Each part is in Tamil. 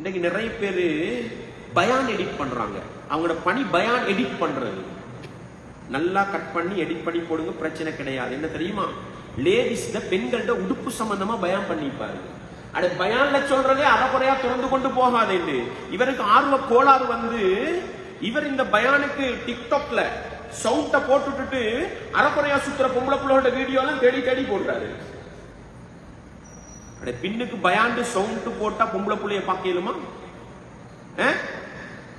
இன்னைக்கு நிறைய பேர் பயான் எடிட் பண்றாங்க. அவங்களோட பணி பயான் எடிட் பண்றது. நல்லா கட் பண்ணி எடிட் பண்ணி போடுங்க பிரச்சனை கிடையாது. என்ன தெரியுமா? லேடிஸ்ல பெண்கள்ட உடுப்பு சம்பந்தமா பயம் பண்ணிப்பாரு. அட பயான்ல சொல்றதே அறகுறையா திறந்து கொண்டு போகாதேண்டு இவருக்கு ஆர்வ கோளாறு வந்து இவர் இந்த பயானுக்கு டிக்டாக்ல சவுண்ட போட்டுட்டு அறகுறையா சுத்துற பொம்பளை பிள்ளையோட வீடியோ எல்லாம் தேடி தேடி போடுறாரு. அட பின்னுக்கு பயாண்டு சவுண்ட் போட்டா பொம்பளை புள்ளைய பாக்கலுமா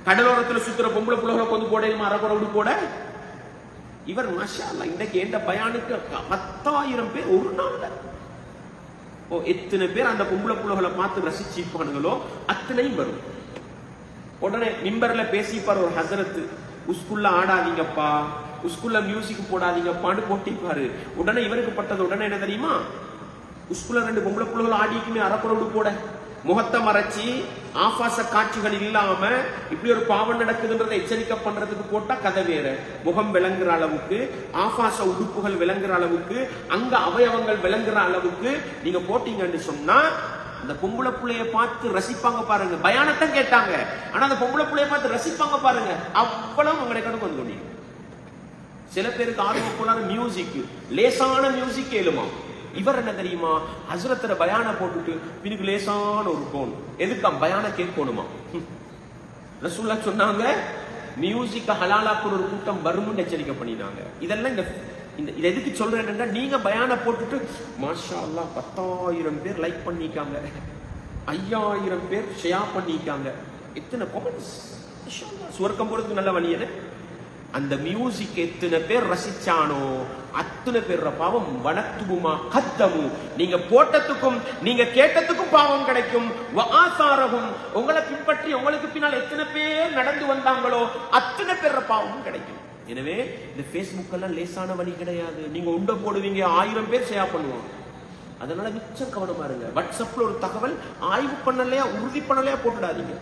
கடலோரத்துல சுத்துற பொம்பளை புள்ளைகளை கொண்டு போடையுமா அறக்குறை விடு போட இவர் மாஷா அல்லாஹ் இன்றைக்கு எந்த பயானுக்கு பத்தாயிரம் பேர் ஒரு நாள்ல. ஓ எத்தனை பேர் அந்த பொம்பளை புலகளை பார்த்து ரசிச்சிருப்பானுங்களோ அத்தனையும் வரும். உடனே மிம்பர்ல பேசிப்பார் ஒரு ஹசரத்து உஸ்குல்ல ஆடாதீங்கப்பா உஸ்குல்ல மியூசிக் போடாதீங்கப்பான்னு போட்டிப்பாரு உடனே இவருக்கு பட்டது உடனே என்ன தெரியுமா? உஸ்குல்ல ரெண்டு பொம்பளை புள்ளைகள் ஆடிக்குமே அறக்குறவு போட. முகத்தை மறைச்சி ஆபாச காட்சிகள் இல்லாம இப்படி ஒரு பாவம் நடக்குதுன்றதை எச்சரிக்கை பண்றதுக்கு போட்டா கதை வேற. முகம் விளங்குற அளவுக்கு ஆபாச உடுப்புகள் விளங்குற அளவுக்கு அங்க அவயவங்கள் விளங்குற அளவுக்கு நீங்க போட்டீங்கன்னு சொன்னா அந்த பொம்பளை புள்ளைய பார்த்து ரசிப்பாங்க பாருங்க. பயானத்தை கேட்டாங்க. ஆனா அந்த பொம்பளை புள்ளைய பார்த்து ரசிப்பாங்க பாருங்க. அவ்வளவு உங்களை கணக்கு வந்து சில பேருக்கு ஆர்வம் போனாரு மியூசிக் லேசான மியூசிக் கேளுமா? இவர் என்ன தெரியுமா? ஹசரத்துல பயான போட்டுட்டு பின்னுக்கு லேசான ஒரு கோன் எதுக்கா பயான கேட்கணுமா ரசூல்லா சொன்னாங்க மியூசிக்க ஹலாலாக்குற ஒரு கூட்டம் வரும்னு எச்சரிக்கை பண்ணினாங்க. இதெல்லாம் இந்த இந்த இதை எதுக்கு சொல்றேன்னா நீங்க பயான போட்டுட்டு மாஷா அல்லாஹ் பத்தாயிரம் பேர் லைக் பண்ணிக்காங்க ஐயாயிரம் பேர் ஷேர் பண்ணிக்காங்க எத்தனை கமெண்ட்ஸ் சுவர்க்கம் போறதுக்கு நல்ல வழி என்ன? அந்த மியூசிக் எத்தனை பேர் ரசிச்சானோ அத்தனை பேர் பாவம் வனத்துகுமா கத்தமு. நீங்க போட்டதுக்கும் நீங்க கேட்டதுக்கும் பாவம் கிடைக்கும். ஆசாரகும். உங்களை பின்பற்றி உங்களுக்கு பின்னால் எத்தனை பேர் நடந்து வந்தாங்களோ அத்தனை பேர் பாவமும் கிடைக்கும். எனவே இந்த பேஸ்புக் எல்லாம் லேசான வழி கிடையாது. நீங்க உண்டை போடுவீங்க ஆயிரம் பேர் ஷேர் பண்ணுவாங்க அதனால மிச்சம் கவனமா இருங்க. வாட்ஸ்அப்ல ஒரு தகவல் ஆய்வு பண்ணலையா உறுதி பண்ணலையா போட்டுடாதீங்க.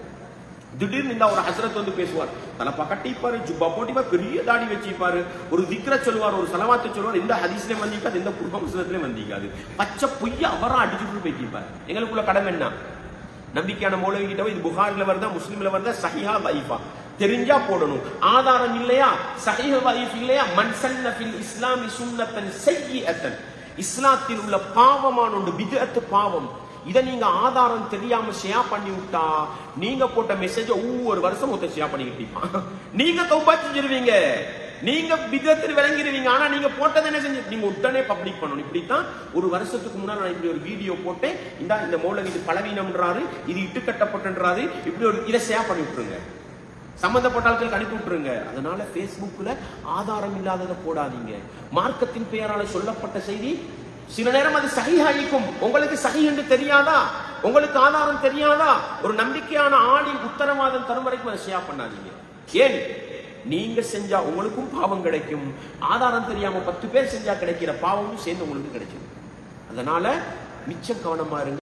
திடீர்னு இந்த ஒரு ஹசரத் வந்து பேசுவார். தலப்பா கட்டிப்பாரு ஜுப்பா போட்டிப்பார் பெரிய தாடி வச்சிருப்பாரு ஒரு திக்ர சொல்லுவார் ஒரு சலவாத்து சொல்லுவார். இந்த ஹதீஸ்லயும் வந்திக்காது இந்த குடும்பம் வந்திக்காது. பச்சை பொய்ய அவரா அடிச்சுட்டு போய்க்கிப்பார் எங்களுக்குள்ள கடமை என்ன? நம்பிக்கையான மௌலவி கிட்ட இது புகாரில் வருதா முஸ்லீம்ல வருதா? சஹிஹா வைஃபா தெரிஞ்சா போடணும். ஆதாரம் இல்லையா? சஹிஹ வைஃப் இல்லையா? மன்சன்ன ஃபில் இஸ்லாமி சுன்னத்தன் செய்யிஅத்தன் இஸ்லாத்தில் உள்ள பாவமான ஒன்று பிதஅத்து பாவம். இதை நீங்க ஆதாரம் தெரியாம ஷேர் பண்ணி விட்டா நீங்க போட்ட மெசேஜ் ஒவ்வொரு வருஷம் ஒருத்தர் ஷேர் பண்ணிக்கிட்டீங்க நீங்க தௌபா செஞ்சிருவீங்க. நீங்க விதத்தில் விளங்கிடுவீங்க ஆனா நீங்க போட்டது என்ன செஞ்சு நீங்க உடனே பப்ளிக் பண்ணணும். இப்படித்தான் ஒரு வருஷத்துக்கு முன்னாடி நான் இப்படி ஒரு வீடியோ போட்டேன். இந்த இந்த மௌலவி இது பலவீனம்ன்றாரு இது இட்டு கட்டப்பட்டுன்றாரு. இப்படி ஒரு இதை ஷேர் பண்ணி விட்டுருங்க. சம்பந்தப்பட்ட ஆட்களுக்கு அனுப்பி விட்டுருங்க. அதனால பேஸ்புக்ல ஆதாரம் இல்லாததை போடாதீங்க. மார்க்கத்தின் பெயரால சொல்லப்பட்ட செய்தி சில நேரம் அது சகிஹாயிக்கும். உங்களுக்கு சகி என்று தெரியாதா? உங்களுக்கு ஆதாரம் தெரியாதா? ஒரு நம்பிக்கையான ஆளின் உத்தரவாதம் தரும் வரைக்கும் அதை ஷேர் பண்ணாதீங்க. ஏன்? நீங்க செஞ்சா உங்களுக்கும் பாவம் கிடைக்கும். ஆதாரம் தெரியாம பத்து பேர் செஞ்சா கிடைக்கிற பாவமும் சேர்ந்து உங்களுக்கு கிடைக்கும் அதனால மிச்சம் கவனமா இருங்க.